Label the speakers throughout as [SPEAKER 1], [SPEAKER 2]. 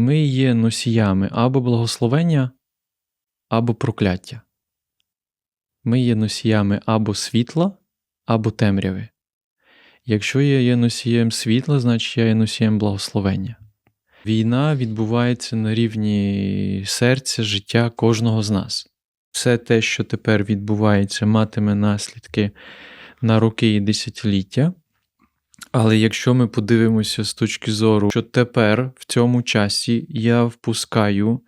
[SPEAKER 1] Ми є носіями або благословення, або прокляття. Ми є носіями або світла, або темряви. Якщо я є носієм світла, значить я є носієм благословення. Війна відбувається на рівні серця, життя кожного з нас. Все те, що тепер відбувається, матиме наслідки на роки і десятиліття. Але якщо ми подивимося з точки зору, що тепер в цьому часі я впускаю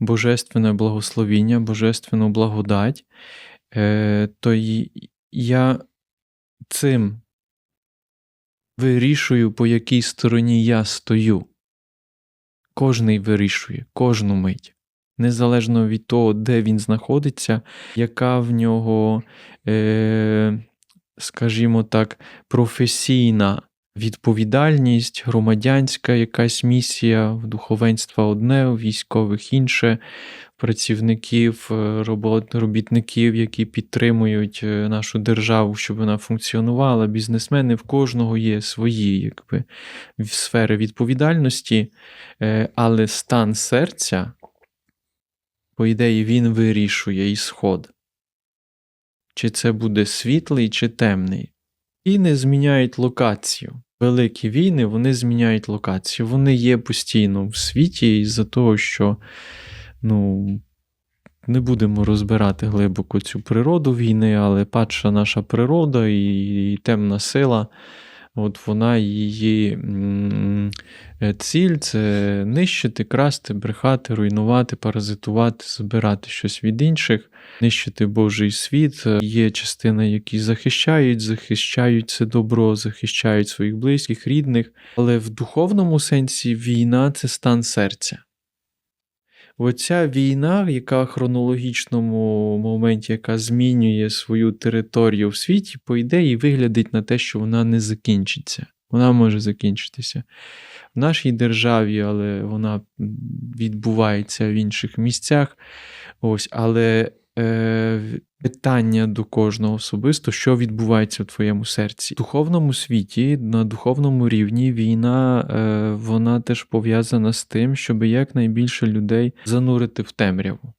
[SPEAKER 1] божественне благословіння, божественну благодать, е, то я цим вирішую, по якій стороні я стою. Кожний вирішує, кожну мить. Незалежно від того, де він знаходиться, яка в нього, е, скажімо так, професійна відповідальність, громадянська якась місія, в духовенства одне, у військових інше, працівників, е, робот, робітників, які підтримують е, нашу державу, щоб вона функціонувала. Бізнесмени в кожного є свої якби, сфери відповідальності, е, але стан серця, по ідеї, він вирішує ісход. Чи це буде світлий, чи темний. Війни зміняють локацію. Великі війни вони зміняють локацію. Вони є постійно в світі із-за того, що ну, не будемо розбирати глибоко цю природу війни, але падша наша природа і, темна сила, от вона її м, ціль це нищити, красти, брехати, руйнувати, паразитувати, забирати щось від інших, нищити Божий світ. Е, Є частина, які захищають, захищають це добро, захищають своїх близьких, рідних. Але в духовному сенсі війна це стан серця. Оця війна, яка в хронологічному моменті, яка змінює свою територію в світі, по ідеї виглядить на те, що вона не закінчиться. Вона може закінчитися в нашій державі, але вона відбувається в інших місцях. Ось, але е, питання до кожного особисто, що відбувається в твоєму серці. В духовному світі, на духовному рівні війна е, вона теж пов'язана з тим, щоб якнайбільше людей занурити в темряву.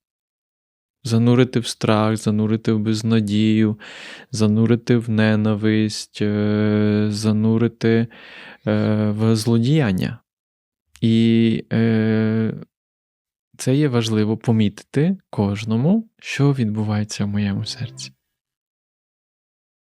[SPEAKER 1] Занурити в страх, занурити в безнадію, занурити в ненависть, е, занурити е, в злодіяння. І е, це є важливо помітити кожному, що відбувається в моєму серці.